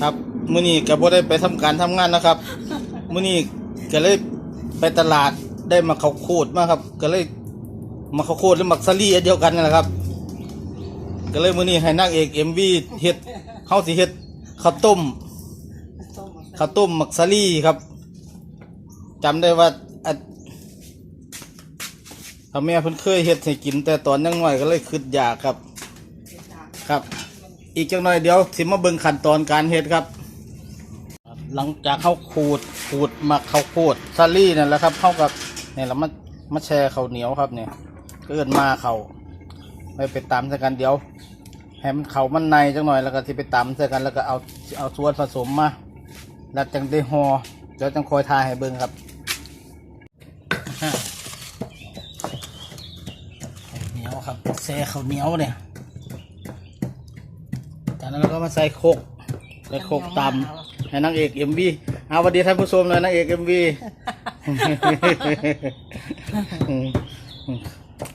ครับมื้อนี้ก็บ่ได้ไปทำการทำงานนะครับมื้อนี้ก็เลยไปตลาดได้มาข้าวโพดมาครับ ก็เลยมาข้าวโพดและมักซาลี่อันเดียวกันนั่นแหละครับ ก็เลยมื้อนี้ให้นางเอก MV เฮ็ดเฮาสิเฮ็ดข้าวต้ม ต้มข้าวต้มมักซาลี่ครับจำได้ว่าอะพ่อแม่เพิ่นเคยเฮ็ดให้กินแต่ตอนยังน้อยก็เลยคิดอยากครับ ครับ อีกจังหน่อยเดี๋ยวสิมาเบิ่งขั้นตอนการเฮ็ดครับ หลังจากเขาขูดขูดมักข้าวโพดซาลี่นั่นแหละครับเข้ากับเนี่ยเรามามาแช่เข้าเหนียวครับเนี่ยเกินมาเขาไม่ไปตำใส่กันเดี๋ยวให้มันเขามันในจังหน่อยแล้วก็ที่ไปตำใส่กันแล้วก็เอาเอาส่วนผสมมาแล้วจังได้หอเดี๋ยวจังคอยทาให้เบิ่งครับเหนียวครับแช่เข้าเหนียวเนี่ย นั้นเราก็มาใส่โคกใส่โคกตำให้นางเอกเอ็มวีเอาสวัสดีท่านผู้ชมเลยนางเอกเอ็มวี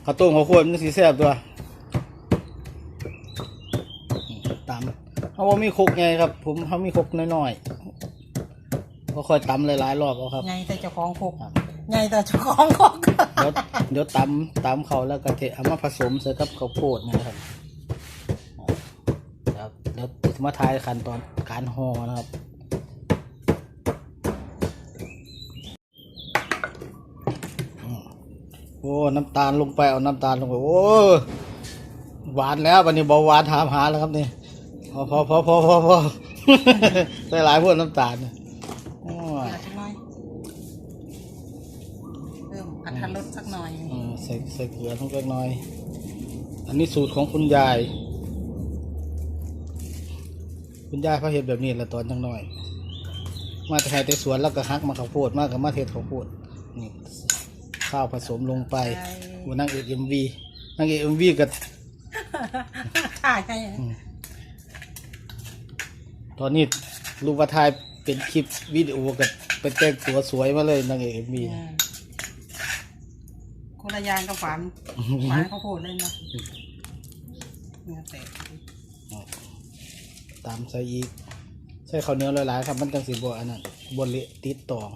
ข้าวต้มข้าวโพดมันสีแซ่บตัวตำเขาว่ามีโคกไงครับ ผมเขามีโคกน้อยๆก็ค่อยตำหลายๆรอบเอาครับไงแต่เจ้าของคกไงแต่เจ้าของคกเดี๋ยวเดี๋ยวตำตำเขาแล้วก็เทเอามาผสมใส่กับข้าวโพดนะครับเดี๋ยวเดี๋ยว มาทายขั้นตอนการห่อนะครับอืมโอ้น้ำตาลลงไปเอาน้ำตาลลงไปโอ้หวานแล้ววันนี้เบาหวานถามหาแล้วครับนี่พอพอพอพอพอพอใส่หลายพวกน้ำตาลเนี่ยโอ้ยสักหน่อยเพิ่มอัตรรสสักหน่อยเออใส่ใส่เกลือลงเล็กน้อย อันนี้สูตรของคุณยาย คุณยายเขาเห็ดแบบนี้แหละตอนยังน้อย มาแต่ไทยแต่สวนแล้วก็ฮักมาข้าวโพดมากกับมาเทศข้าวโพดนี่ข้าวผสมลงไปอูนั่งเอกเอ็มวีนั่งเอกเอ็มวีกับถ่ายให้ตอนนี้รูปถ่ายเป็นคลิปวิดีโอกับเป็นแต่งตัวสวยมาเลยนางเอกเอ็มวีอืมคนละอยางกับฝันหมาเขาวโพดเลยเนาะเนื้อแตามใส่อีก ใส่ข้าวเหนียวหลายๆครับมันจังสีบัวอันนั้นบนเละติดตอง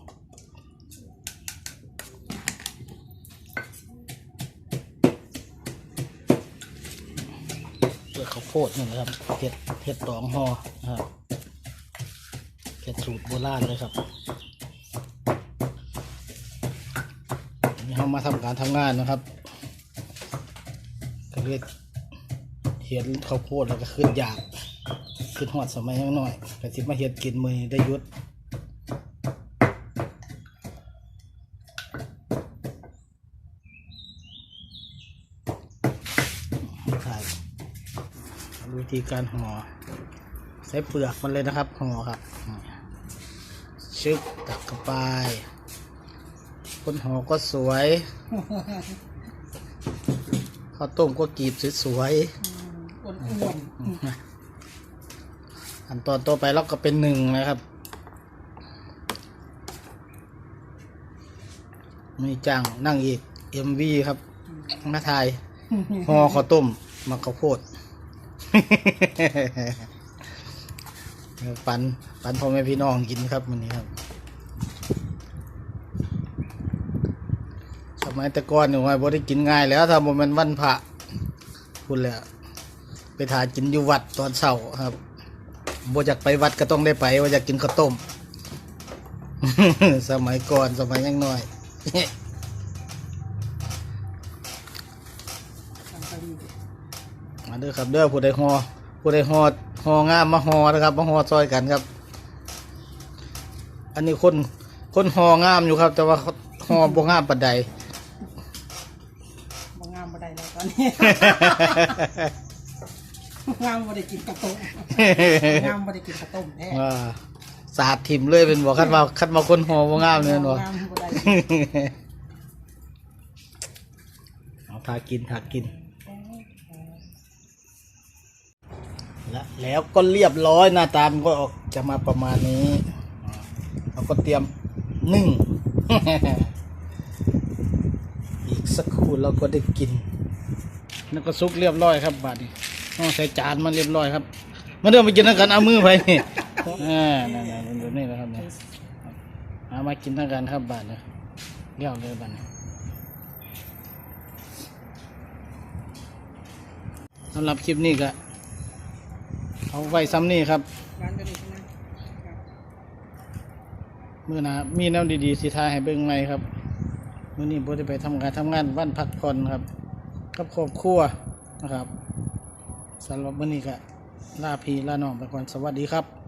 เปลือกข้าวโพดนี่นะครับเห็ดเห็ดตองห่อนะครับเห็ดสูตรโบราณเลยครับนี่เรามาทำการทำงานนะครับก็เรียกเห็ดข้าวโพดแล้วก็ขึ้นยาก ขึ้นหอดสมัยยังน้อยก็สิมาเห็ดกินมือได้หยุดถ่ายวิธีการห่อใช้เปลือกมันเลยนะครับห่อครับชึบตักเข้าไปคนห่อก็สวยข้าวต้มก็กรีบสวยๆอ้วนอ้ วนอันตอนต่อไปเราก็เป็นหนึ่งนะครับ มีจ้างนั่งอีกเอ็มวีครับมาถ่ายห่อข้าวต้มมาข้าวโพดปันปันพ่อแม่พี่น้องกินครับมันนี้ครับ สมัยแต่ก่อนเนี่ยว่าบ่ได้กินง่ายแล้วถ้าบ่แมันวันพระพูดแล้วไปถ่ายกินอยู่วัดตอนเช้าครับ บ่อยากไปวัดก็ต้องได้ไปว่าอยากกินข้าวต้ม สมัยก่อนสมัยยังน้อยมาเด้อครับเด้อผู้ใดฮอผู้ใดฮอฮองามมาฮอนะครับมาฮอซอยกันครับ อันนี้คนคนฮองามอยู่ครับ แต่ว่าฮอบ่งามปานใดบางงามบ่ได้แล้วตอนนี้ งามบ่ได้กินกระต้มงามบ่ได้กินกระต้มแท้ว่าสาดถิ่มเลยเป็นบอกคัดมาคัดมาคนฮอบ่งามเนี่ยเนาะงามบ่ได้เอาทากินทากิน และแล้วก็เรียบร้อยหน้าตามันก็ออกจะมาประมาณนี้เราก็เตรียมนึ่งอีกสักครู่เราก็ได้กิน แล้วก็ซุกเรียบร้อยครับบัดนี้ ต้องใส่จานมาเรียบร้อยครับมาเดินไปกินแล้วกันเอามือไปนี่อ่านั่นๆเป็นแบบนี้แหละครับเนี่ยหามากินทั้งกันครับบาทเนี่ยเลี้ยวเลยบาทเนี่ยสำหรับคลิปนี้ก็เอาไว้ซ้ำนี่ครับร้านจะดีใช่ไหมครับมื่อหนะมีแนวดีๆสิทายให้เบิ่งไหมครับมื่อนี้บ่ได้ไปทำงานทำงานวันพักผ่อนครับกับครอบครัวนะครับ สำหรับมื่อนี้ก็ลาพีลาน้องไปก่อนสวัสดีครับ